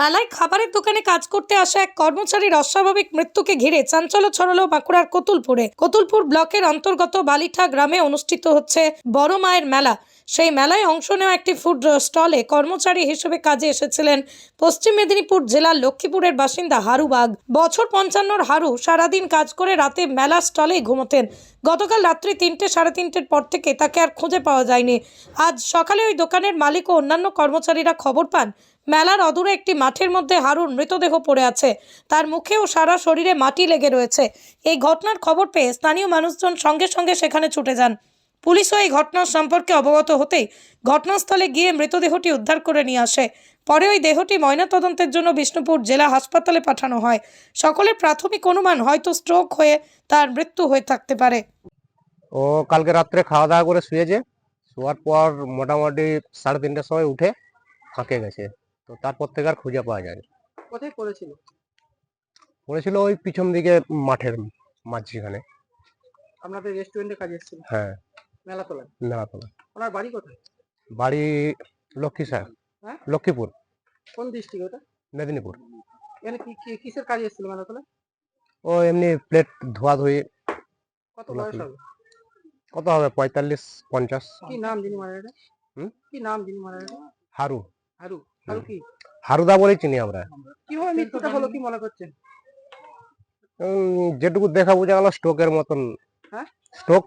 মেলায় খাবারের দোকানে কাজ করতে আসা এক কর্মচারীর অস্বাভাবিক মৃত্যুকে ঘিরে চাঞ্চল্য ছড়ালো বাঁকুড়ার কতুলপুরে। কতুলপুর ব্লকের অন্তর্গত বালিঠা গ্রামে অনুষ্ঠিত হচ্ছে বড় মায়ের মেলা। সেই মেলায় অংশ নেওয়া একটি ফুড স্টলে কর্মচারী হিসেবে কাজে এসেছিলেন পশ্চিম মেদিনীপুর জেলার লক্ষ্মীপুরের বাসিন্দা হারু বাগ। বছর পঞ্চান্নর হারু সারাদিন কাজ করে রাতে মেলা স্টলেই ঘুমোতেন। গতকাল রাত্রি তিনটে সাড়ে তিনটের পর থেকে তাকে আর খুঁজে পাওয়া যায়নি। আজ সকালে ওই দোকানের মালিক ও অন্যান্য কর্মচারীরা খবর পান মেলার অদূরে একটি মাঠের মধ্যে হারুর মৃতদেহ পড়ে আছে। তার মুখে ও সারা শরীরে মাটি লেগে রয়েছে। এই ঘটনার খবর পেয়ে স্থানীয় মানুষজন সঙ্গে সঙ্গে সেখানে ছুটে যান। পুলিশও এই ঘটনার সম্পর্কে অবগত হতেই ঘটনাস্থলে গিয়ে মৃতদেহটি উদ্ধার করে নিয়ে আসে। পরে ওই দেহটি ময়নাতদন্তের জন্য বিষ্ণুপুর জেলা হাসপাতালে পাঠানো হয়। সকলের প্রাথমিক অনুমান হয়তো স্ট্রোক হয়ে তার মৃত্যু হয়ে থাকতে পারে। ও কালকে রাত্রে খাওয়া দাওয়া করে শুয়েছে। শোয়ার পর মোটামুটি সাড়ে তিনটার সময় উঠে ফাঁকে গেছে। তো তারপর থেকে আর খুঁজে পাওয়া যায়। কোথায় পড়েছিল? পড়েছিল ওই পিছন দিকে মাঠের মাঝখানে। আপনাদের রেস্টুরেন্টে কাজে এসেছিল? হ্যাঁ। মেলা তোলায় মেলাতলা ওনার বাড়ি কোথায়? বাড়ি লক্ষ্মী স্যার। হ্যাঁ? লক্ষ্মীপুর। কোন ডিস্ট্রিক্ট ওটা? মেদিনীপুর। এখানে কি কি- কিসের কাজে এসেছিল মেলা তোলায় ও এমনি প্লেট ধোয়া ধুয়ে কত বয়স হবে? কত হবে? পঁয়তাল্লিশ পঞ্চাশ। কি নাম যিনি মারা গেলেন? কি নাম যিনি মারা গেলেন? হারু। হারু। কি? হারুদা বলেই চিনি আমরা। কীভাবে মৃত্যুটা হলো কি মনে করছেন? যেটুকু দেখা বোঝা গেল স্ট্রোকের মতন। হ্যাঁ? স্ট্রোক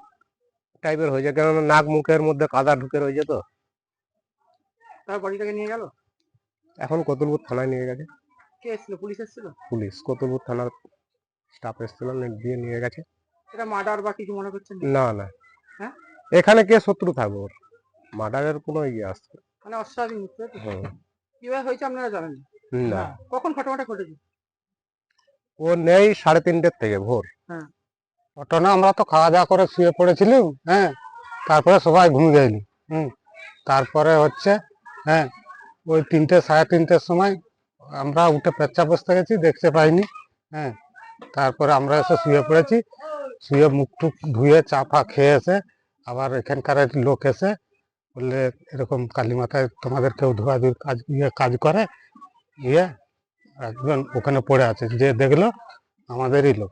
টাইপের হয়েছে কেননা নাক মুখের মধ্যে কাদা ঢুকে রয়েছে তো। তার বডিটাকে নিয়ে গেল? এখন কতুলপুর থানায় নিয়ে গেছে। কে এসেছিল? পুলিশ এসেছিল? পুলিশ। কতুলপুর থানার স্টাফ এসেছিল দিয়ে নিয়ে গেছে। এটা মার্ডার বা কিছু মনে করছেন? না না। হ্যাঁ? এখানে কে শত্রু থাকবে ওর? মার্ডারের কোনো ইয়ে আসছে মানে অস্বাভাবিক কীভাবে হয়েছে আপনারা জানেন না। কখন ঘটনাটা ঘটেছে? ও নেই সাড়ে তিনটের থেকে ভোর। ঘটনা আমরা তো খাওয়া দাওয়া করে শুয়ে পড়েছিলাম হ্যাঁ তারপরে সবাই ঘুমিয়ে গেলি হুম তারপরে হচ্ছে হ্যাঁ ওই তিনটে সাড়ে তিনটের সময় আমরা উঠে পেচ্ছা বসতে গেছি দেখতে পাইনি হ্যাঁ তারপরে আমরা এসে শুয়ে পড়েছি শুয়ে মুখ টুক ধুয়ে চা ফা খেয়ে এসে আবার এখানকার লোক এসে বললে এরকম কালী মাথায় তোমাদের কেউ ধোয়াধুয়ি কাজ ইয়ে কাজ করে ইয়ে একজন ওখানে পড়ে আছে, যে দেখল আমাদেরই লোক।